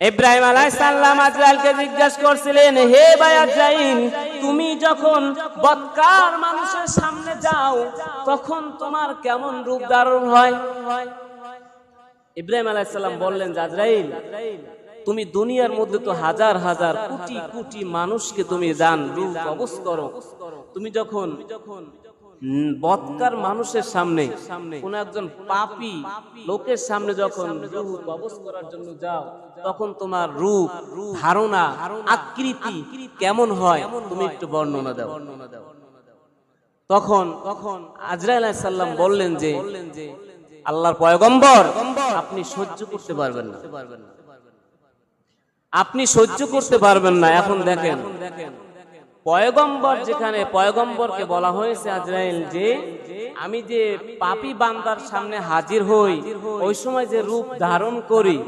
ইব্রাহিম আলাইহিস সালাম আজরাইলকে জিজ্ঞাসা করছিলেন, হে ভাই আজরাইল, তুমি যখন বৎকার মানুষের সামনে যাও, তখন তোমার কেমন রূপ ধারণ হয়? ইব্রাহিম আলাইহিস সালাম বললেন, যে আজরাইল, তুমি দুনিয়ার মধ্যে তো হাজার হাজার কোটি কোটি মানুষকে তুমি জান রূপ অবস করো তুমি যখন বৎকার মানুষের সামনে কোন একজন পাপী লোকের সামনে যখন অবস করার জন্য যাও তখন তোমার রূপ ধারণা আকৃতি কেমন হয় তুমি একটু বর্ণনা দাও। তখন তখন আজরাইল আলাইহিস সালাম বললেন যে আল্লাহর পয়গম্বর আপনি সহ্য করতে পারবেন না। আপনি সহ্য করতে পারবেন না এখন দেখেন। দেখেন। পয়গম্বর যেখানে পয়গম্বরকে বলা হয়েছে আজরাইল যে, আমি যে পাপি বান্দার সামনে হাজির হই, ওই সময় যে রূপ ধারণ করি,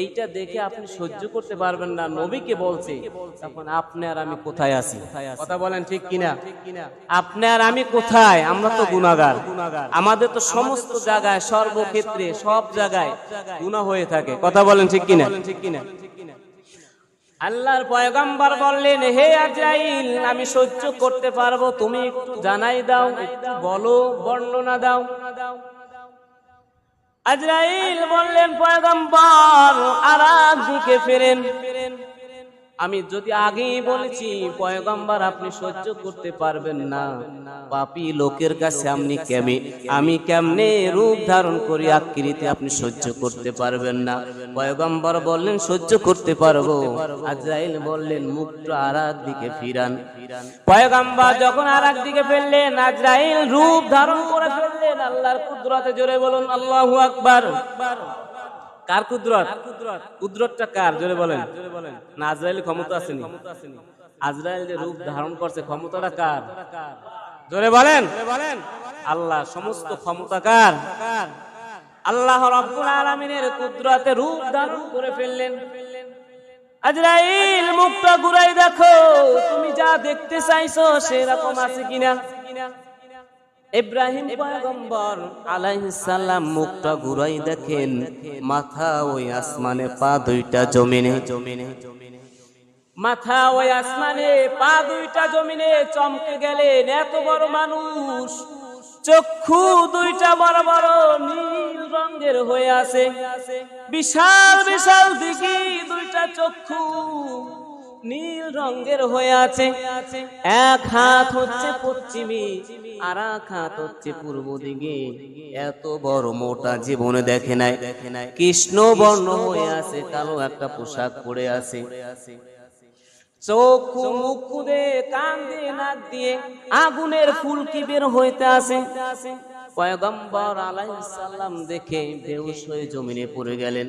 এইটা দেখে আপনি সহ্য করতে পারবেন না। নবীকে বলছে, তখন আপনি আর আমি কোথায় আছি? কথা বলেন ঠিক কিনা? আপনি আর আমি কোথায়? আমরা তো গুনাগার আমাদের তো সমস্ত জায়গায়, সর্বক্ষেত্রে, সব জায়গায় গুনাহ হয়ে থাকে। কথা বলেন ঠিক কিনা ঠিক কিনা? আল্লাহর পয়গম্বর বললেন, হে আজাইল আমি সহ্য করতে পারব। তুমি একটু জানাই দাও বলো, বর্ণনা দাও। আজরাইল বললেন, পয়গম্বর, আর দিকে ফেরেন। আমি যদি আগেই বলেছি পয়গম্বর আপনি সহ্য করতে পারবেন না। পাপী লোকের কাছে আপনি কেমে আমি কেমনে রূপ ধারণ করি আকৃতি আপনি সহ্য করতে পারবেন না। পয়গম্বর বললেন সহ্য করতে পারব। আজরাইল বললেন মুখটা আর দিকে ফিরান। পয়গম্বর যখন আর দিকে ফেললেন আজরাইল রূপ ধারণ করে ফেললেন আল্লাহর কুদরতে জোরে বলুন আল্লাহু আকবার। কার কুদরত? কুদরতটা কার? জোরে বলেন। না, আজরাইল ক্ষমতা আসেনি আজরাইল যে রূপ ধারণ করছে, ক্ষমতাটা কার? জোরে বলেন। আল্লাহ, সমস্ত ক্ষমতা কার? আল্লাহ রব্বুল আলামিনের কুদরতে রূপ ধারণ করে ফেললেন। আজরাইল মুখটা ঘুরাই দেখো, তুমি যা দেখতে চাইছো সেরকম আছে কিনা? ইব্রাহিম পয়গম্বর আলাইহিস সালাম মুখটা ঘুরাই দেখেন, মাথা ওই আসমানে পা দুইটা জমিনে। জমিনে মাথা ওই আসমানে পা দুইটা জমিনে চমকে গেলেন, এত বড় মানুষ। চক্ষু দুইটা বড় বড় নীল রঙের হয়ে আছে। বিশাল বিশাল দিঘি, দুইটা চক্ষু। নীল রঙের হয়ে আছে। এক হাত হচ্ছে পশ্চিমে, আর এক হাত হচ্ছে পূর্ব দিকে। এত বড় মোটা জীবনে দেখে নাই। দেখে নাই কৃষ্ণ বর্ণ হয়ে আছে, কালো একটা পোশাক পরে আছে। চক্ষু মুখ খুদে কান দিয়ে দিয়ে আগুনের ফুলকি বের হইতে আছে। পয়গম্বর আলাইহিস সালাম দেখে বেহুশ হয়ে জমিনে পড়ে গেলেন।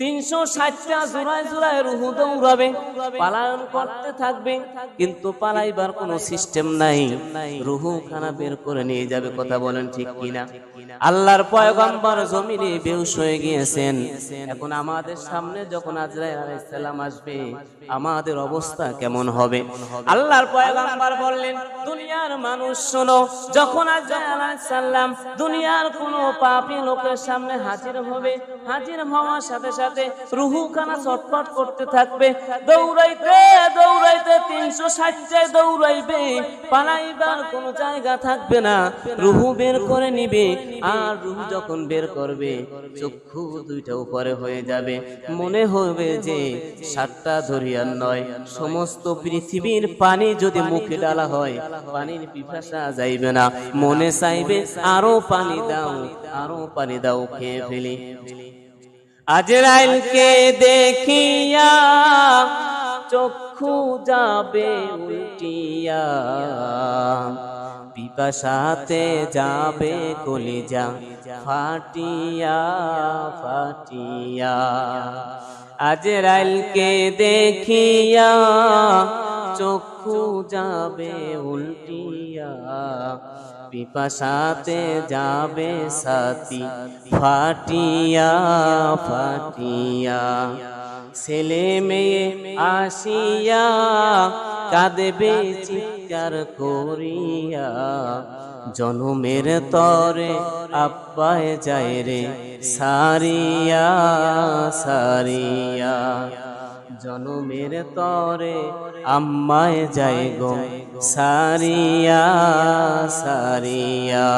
তিনশো ষাটটা জোড়ায় জোড়ায় রুহু দৌড়াবে, পালায়ন করতে থাকবে, কিন্তু পালাইবার কোনো সিস্টেম নাই। রুহু খানা বের করে নিয়ে যাবে, কথা বলেন ঠিক কিনা? আল্লাহর পয়গম্বর জমিনে বেউস হয়ে গিয়েছেন। এখন আমাদের সামনে যখন আসবে, আমাদের অবস্থা কেমন হবে? আল্লাহর পয়গম্বর বললেন, দুনিয়ার মানুষ শোনো, যখন আজরাইল আলাইহিস সালাম দুনিয়ার কোনো পাপী লোকের সামনে হাজির হবে, হাজির হওয়ার সাথে সাথে রুহু খানা ছটফট করতে থাকবে। দৌড়াইতে দৌড়াইতে তিনশো ষাটটায় দৌড়াইবে। পালাইবার কোনো জায়গা থাকবে না। রুহু বের করে নিবে। আর রুহু যখন বের করবে, চক্ষু দুইটা উপরে হয়ে যাবে। মনে হবে যে সাতটা ধরিয়ার নয়। সমস্ত পৃথিবীর পানি যদি মুখে ডালা হয়, পানির পিপাসা যাইবে না। মনে চাইবে, আরও পানি দাও, আরও পানি দাও, খেয়ে ফেলি। আজরাইলকে দেখিয়া চক্ষু যাবে উল্টিয়া। পিপাসাতে যাবে কলিজা ফাটিয়া ফাটিয়া। আজরাইলকে দেখিয়া চক্ষু যাবে উল্টিয়া। পিপাসাতে যাবে সাথী। ফাটিয়া ফাটিয়া, ছেলে মেয়ে আসিয়া কাঁদবে চিৎকার করিয়া। জনমের তরে আব্বায় যায় রে সারিয়া সারিয়া। জনমের তরে আম্মায় যায় গো সারিয়া সারিয়া।